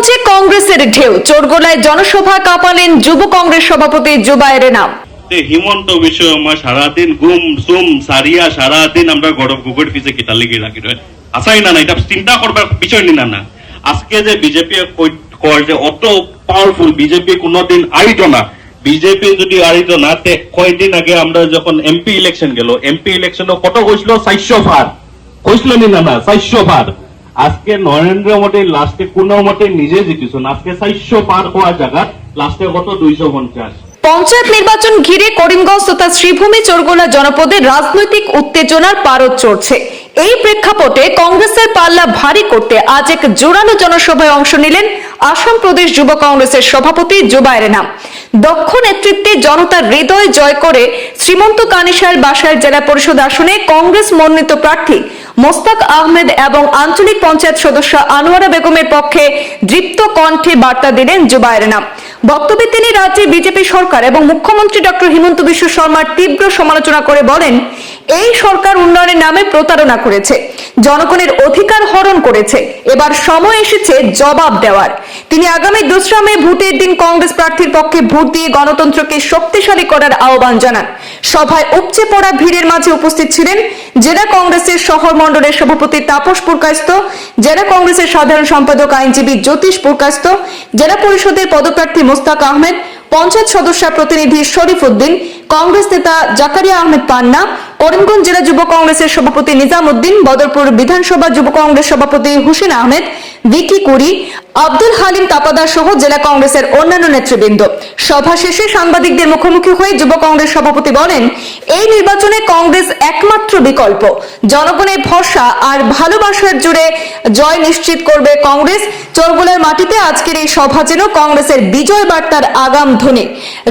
করিমগঞ্জে কংগ্রেসের ঢেউ। চোরগোলায় জনসভা কাঁপালেন যুব কংগ্রেস সভাপতি জুবায়ের নাম হিমন্ত সারাদিন গুম সুম, সারিয়া, সারাদিন আমরা কিতা লিগে রাখি আসাই না না, এটা চিন্তা করবার বিষয় নি না। না আজকে যে বিজেপি যে অত পাওয়ারফুল বিজেপি কোনোদিন আইতো না। বিজেপি যদি আইতো না, তে কয়দিন আগে আমরা যখন এমপি ইলেকশন গেল, এমপি ইলেকশনে কত হয়েছিল চারশো ভার হয়েছিল নি না না, চারশো ভার আজকে নরেন্দ্র মোদী লাস্টে কোনো মতে নিজে জিতিছেন আজকে চারশো পার হওয়া জায়গা লাস্টে কত? দুইশো পঞ্চাশ। পঞ্চায়েত নির্বাচন ঘিরে করিমগঞ্জ তথা শ্রীভূমি চোরগোলা জনপদে রাজনৈতিক উত্তেজনার পারদ চড়ছে। এই প্রেক্ষাপটে কংগ্রেসের পাল্লা ভারী করতে আজ এক জোরালো জনসভায় অংশ নিলেন আসাম প্রদেশ যুব কংগ্রেসের সভাপতি জুবায়ের নাম দক্ষ নেতৃত্বে জনতার হৃদয় জয় করে শ্রীমন্ত কানিসার বাসায় জেলা পরিষদ আসনে কংগ্রেস মনোনীত প্রার্থী মোস্তাক আহমেদ এবং আঞ্চলিক পঞ্চায়েত সদস্য আনোয়ারা বেগমের পক্ষে দৃপ্ত কণ্ঠে বার্তা দিলেন জুবায়ের নাম। বক্তব্যে তিনি রাজ্যে বিজেপি সরকার এবং মুখ্যমন্ত্রী ডক্টর হিমন্ত বিশ্ব শর্মার তীব্র সমালোচনা করে বলেন, এই সরকার উন্নয়নের নামে প্রতারণা করেছে, জনগণের অধিকার হরণ করেছে। এবার সময় এসেছে জবাব দেওয়ার। তিনি আগামী দোসরা মে ভোটের দিন কংগ্রেস প্রার্থীর পক্ষে ভোট দিয়ে গণতন্ত্রকে শক্তিশালী করার আহ্বান জানান। সভায় উপচে পড়া ভিড়ের মাঝে উপস্থিত ছিলেন জেলা কংগ্রেসের শহর মণ্ডলের সভাপতি তাপস পুরকাস্ত জেলা কংগ্রেসের সাধারণ সম্পাদক আইনজীবী জ্যোতিষ পুরকাস্ত জেলা পরিষদের পদপ্রার্থী মোস্তাক আহমেদ, পঞ্চায়েত সদস্য প্রতিনিধি শরীফ উদ্দিন, কংগ্রেস নেতা জাকারিয়া আহমেদ পান্না করিমগঞ্জ জেলা যুব কংগ্রেসের সভাপতি নিজাম উদ্দিন বদরপুর বিধানসভা যুব কংগ্রেস সভাপতি হুসেন আহমেদ, ভিকি কুরি আব্দুল হালিম তাপাদার সহ জেলা কংগ্রেসের অন্যান্য নেতৃবৃন্দ। সভা শেষে সাংবাদিকদের মুখোমুখি হয়ে যুব কংগ্রেস সভাপতি বলেন, এই নির্বাচনে কংগ্রেস একমাত্র বিকল্প। জনগণের ভরসা আর ভালোবাসার জুড়ে জয় নিশ্চিত করবে কংগ্রেস। চোরগোলার মাটিতে আজকের এই সভা যেন কংগ্রেসের বিজয় বার্তার আগাম ধ্বনি।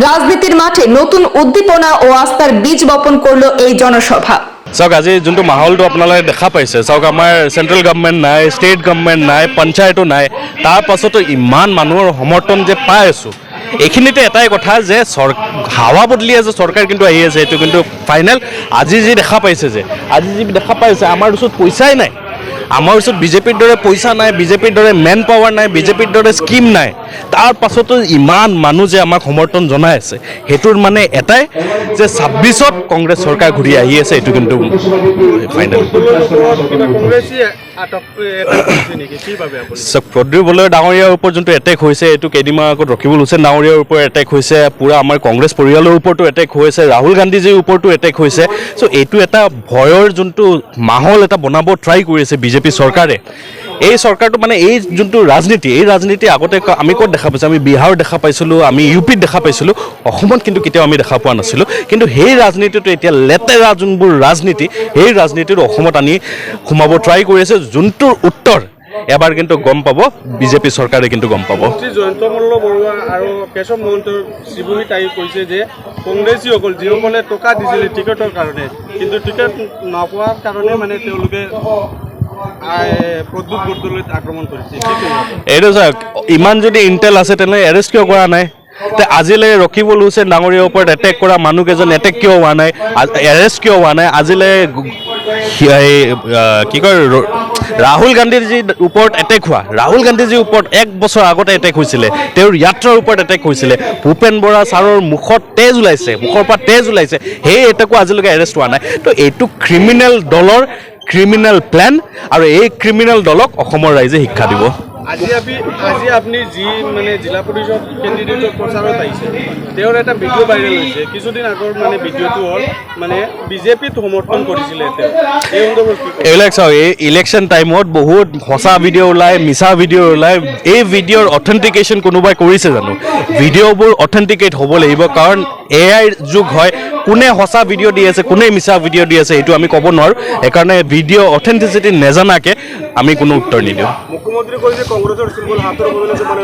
রাজনীতির মাঠে নতুন উদ্দীপনা ও আস্থার বীজ বপন করল এই জনসভা। চাওক, আজি যোনটো মাহলটো আপোনালোকে দেখা পাইছে, চাওক, আমাৰ চেণ্ট্ৰেল গভৰ্ণমেণ্ট নাই ষ্টেট গভৰ্ণমেণ্ট নাই, পঞ্চায়তো নাই, তাৰ ইমান মানুহৰ সমৰ্থন যে পাই আছোঁ। এইখিনিতে এটাই কথা যে চৰ হাৱা বদলিয়ে যে চৰকাৰ কিন্তু আহি আছে, এইটো কিন্তু ফাইনেল আজি যি দেখা পাইছে যে, আজি যি দেখা পাইছে, আমাৰ ওচৰত পইচাই নাই। আমাৰ ওচৰত বিজেপিৰ দৰে পইচা নাই বিজেপিৰ দৰে মেন পাৱাৰ নাই বিজেপিৰ দৰে স্কিম নাই। তাৰ পাছতো ইমান মানুহ যে আমাক সমৰ্থন জনাই আছে সেইটোৰ মানে এটাই যে ছাব্বিছত কংগ্ৰেছ চৰকাৰ ঘূৰি আহি আছে এইটো কিন্তু ফাইনেল চাওক প্ৰদীপ বলয় ডাঙৰীয়াৰ ওপৰত যোনটো এটেক হৈছে, এইটো কেইদিনমান আগত ৰকিবুল হুছেইন ডাঙৰীয়াৰ ওপৰত এটেক হৈছে, পূৰা আমাৰ কংগ্ৰেছ পৰিয়ালৰ ওপৰতো এটেক হৈছে, ৰাহুল গান্ধীজীৰ ওপৰতো এটেক হৈছে। চ' এইটো এটা ভয়ৰ যোনটো মাহল এটা বনাব ট্ৰাই কৰি আছে বিজেপি চৰকাৰে। এই চৰকাৰটো মানে এই যোনটো ৰাজনীতি, এই ৰাজনীতি আগতে আমি ক'ত দেখা পাইছোঁ আমি বিহাৰত দেখা পাইছিলোঁ, আমি ইউ পিত দেখা পাইছিলোঁ। অসমত কিন্তু কেতিয়াও আমি দেখা পোৱা নাছিলোঁ। কিন্তু সেই ৰাজনীতিটো এতিয়া লেতেৰা যোনবোৰ ৰাজনীতি, সেই ৰাজনীতিটো অসমত আনি সোমাব ট্ৰাই কৰি আছে। যোনটোৰ উত্তৰ, এবাৰ কিন্তু গম পাব, বিজেপি চৰকাৰে কিন্তু গম পাব। জয়ন্ত মল্ল বৰুৱা আৰু কেশৱ মহন্তৰ শিৱুমী তাই কৈছে যে কংগ্ৰেছীসকল যিসকলে টকা দিছিলে টিকটৰ কাৰণে, কিন্তু টিকট নোপোৱাৰ কাৰণে মানে তেওঁলোকে এইটো চাওক ইমান যদি ইণ্টেল আছে তেনেহ'লে এৰেষ্ট কিয় কৰা নাই? তে আজিলৈ ৰকিবুল হুছেইন ডাঙৰীয়াৰ ওপৰত এটেক কৰা মানুহকেইজন এটেক কিয় হোৱা নাই এৰেষ্ট কিয় হোৱা নাই আজিলৈ কি কয় ৰাহুল গান্ধীৰ ওপৰত এটেক হোৱা। ৰাহুল গান্ধীজীৰ ওপৰত এক বছৰ আগতে এটেক হৈছিলে। তেওঁৰ য়াত্ৰাৰ ওপৰত এটেক হৈছিলে। ভূপেন বৰা ছাৰৰ মুখত তেজ ওলাইছে, মুখৰ পৰা তেজ ওলাইছে। সেই এটেকো আজিলৈকে এৰেষ্ট হোৱা নাই। তো এইটো ক্ৰিমিনেল দলৰ ক্ৰিমিনেল প্লেন আৰু এই ক্ৰিমিনেল দলক অসমৰ ৰাইজে শিক্ষা দিব। আজি আপনি আজি আপুনি যি মানে জিলা পৰিষদ কেণ্ডিডেটৰ প্ৰচাৰত আহিছে, তেওঁৰ এটা ভিডিঅ' ভাইৰেল হৈছে। কিছুদিন আগৰ মানে ভিডিঅ'টো হ'ল মানে বিজেপিত সমৰ্থন কৰিছিলে তেওঁ। এই এইবিলাক চাওক, এই ইলেকশ্যন টাইমত বহুত সঁচা ভিডিঅ' ওলায়, মিছা ভিডিঅ' ওলায়। এই ভিডিঅ'ৰ অথেণ্টিকেশ্যন কোনোবাই কৰিছে জানো? ভিডিঅ'বোৰ অথেণ্টিকেট হ'ব লাগিব, কাৰণ এ আইৰ যুগ হয়। কোনে সঁচা ভিডিঅ' দি আছে কোনে মিছা ভিডিঅ' দি আছে এইটো আমি ক'ব নোৱাৰোঁ। সেইকাৰণে ভিডিঅ' অথেণ্টিচিটি নেজানাকৈ আমি কোনো উত্তৰ নিদিওঁ। মানে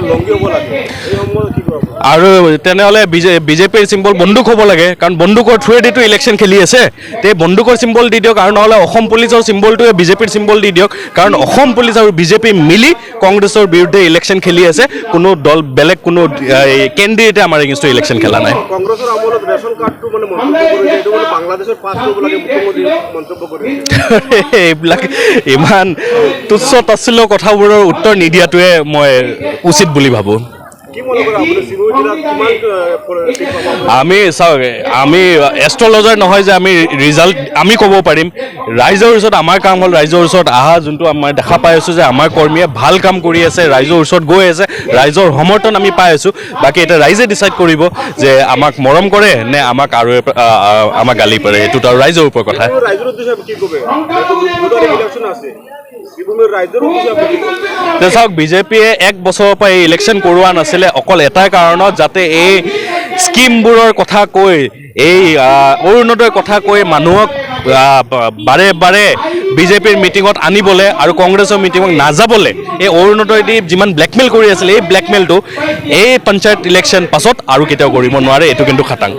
আৰু তেনেহ'লে বিজে বিজেপিৰ চিম্বল বন্দুক হ'ব লাগে কাৰণ বন্দুকৰ থ্ৰুৱেদিতো ইলেকশ্যন খেলি আছে। তে বন্দুকৰ চিম্বল দি দিয়ক আৰু নহ'লে অসম পুলিচৰ চিম্বলটোৱে বিজেপিৰ চিম্বল দি দিয়ক কাৰণ অসম পুলিচ আৰু বিজেপি মিলি কংগ্ৰেছৰ বিৰুদ্ধে ইলেকশ্যন খেলি আছে। কোনো দল বেলেগ কোনো কেণ্ডিডেটে আমাৰ এগেইনষ্টত ইলেকশ্যন খেলা নাই। আমলত মানে মন্তব্য কৰিছে এইটো মানে বাংলাদেশৰ পাছ কৰিব মুখ্যমন্ত্ৰী মন্তব্য কৰিছে এইবিলাক ইমান তুচ্ছ তাচ্ছিল্য কথাবোৰৰ উত্তৰ নিদিয়াটোৱে মই উচিত বুলি ভাবোঁ। আমি চাওক আমি এষ্ট্ৰলজাৰ নহয় যে আমি ৰিজাল্ট আমি ক'ব পাৰিম। ৰাইজৰ ওচৰত আমাৰ কাম হ'ল ৰাইজৰ ওচৰত অহা যোনটো আমাৰ দেখা পাই আছোঁ যে আমাৰ কৰ্মীয়ে ভালো কাম কৰি আছে ৰাইজৰ ওচৰত গৈ আছে ৰাইজৰ সমৰ্থন আমি পাই আছোঁ। বাকী এতিয়া ৰাইজে ডিচাইড কৰিব যে আমাক মৰম কৰে নে আমাক আৰু আমাক গালি পাৰে এইটোতো আৰু ৰাইজৰ ওপৰত কথা। চাওক বিজেপিয়ে এক বছৰৰ পৰা এই ইলেকশ্যন কৰোৱা নাছিলে। অকল এটাই কাৰণত যাতে এই স্কিমবোৰৰ কথা কৈ, এই অৰুণোদয়ৰ কথা কৈ মানুহক বাৰে বাৰে বিজেপিৰ মিটিঙত আনিবলৈ আৰু কংগ্ৰেছৰ মিটিঙত নাযাবলৈ এই অৰুণোদয় দি যিমান ব্লেকমেইল কৰি আছিলে, এই ব্লেকমেইলটো এই পঞ্চায়ত ইলেকশ্যন পাছত আৰু কেতিয়াও কৰিব নোৱাৰে, এইটো কিন্তু খাটাং।